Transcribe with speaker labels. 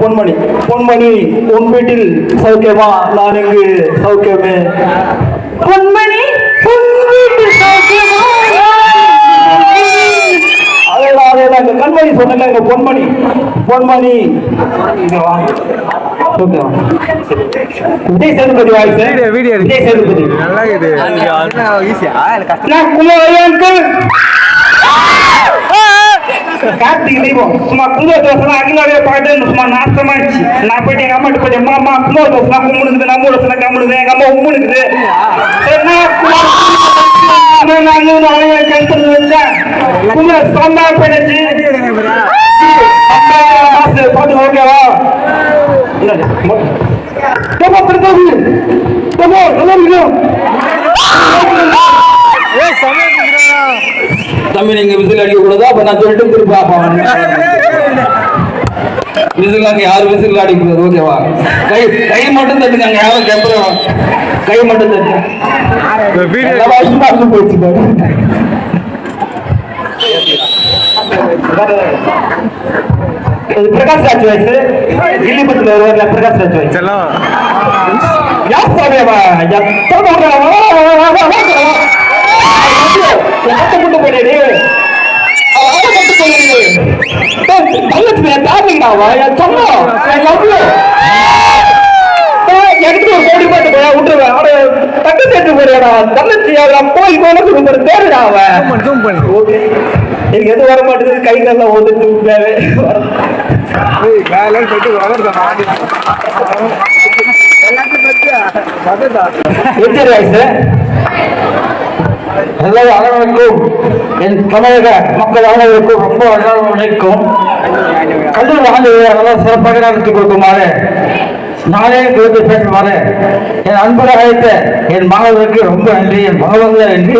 Speaker 1: பொன்மணி பொன்மணி உன் வீட்டில் சௌக்கியமா நான் இங்கு சௌக்கியமே
Speaker 2: பொன்மணி பொன் வீட்டு சௌக்கியமா
Speaker 1: அதேதான் அதேதான் இந்த கண்மணி சொன்னாங்க எங்க பொன்மணி பொன்மணி. விஜய் சேதுபதி வாய்ஸ். விஜய் சேதுபதி.
Speaker 3: நல்லா இருக்குது.
Speaker 1: நான் குமாரன் கார்த்திக் தீபம் சும்மா கும்போ தோசை அகிலாவே பாட்டு சும்மா நாசமாயிடுச்சு நான் போயிட்டு எங்க அம்மா போயிட்டு அம்மா அம்மா கும்போ தோசை கும்பிடுது நம்ம தோசை கம்பிடுது எங்க அம்மா உம்முனுக்குது நான் தம்பி நீங்க விசில் அடிக்க கூடாது அப்ப நான் சொல்லிட்டு திருப்பி பாப்பேன் விசில் அங்க யாரும் விசில் அடிக்க கூடாது ஓகேவா கை கை மட்டும் தட்டுங்க அங்க யாரும் கேட்பறோம் கை மட்டும் தட்டுங்க. இது பிரகாஷ் ராஜ் வாய்ஸ் கில்லிபத்துல வருவார்ல பிரகாஷ் ராஜ் வாய்ஸ்
Speaker 3: செல்லம்
Speaker 1: யார் சாமியவா எத்தனை போட்டு போயிடு எடுத்து ஒரு கோடி பாட்டு போய் விட்டுருவேன் அவனை தட்டு தட்டு போறியாடா தங்கச்சி அவன் போய் போனது ஒரு பேருடா அவன் ஓகே எனக்கு எது வர மாட்டேங்குது கை காலில் ஓதுட்டு வேலை
Speaker 3: எல்லாத்தையும் நல்லது அதுதான்
Speaker 1: அனைவருக்கும் என் தமிழக மக்கள் அனைவருக்கும் ரொம்ப வணக்கம் கல்லூரி ஆண்டுகளை நல்லா சிறப்பாக நடத்தி கொடுக்குமாறு நானே குறித்து பேசுமாறு என் அன்புடன் அழைத்த என் மாணவருக்கு ரொம்ப நன்றி. என் பகவந்த நன்றி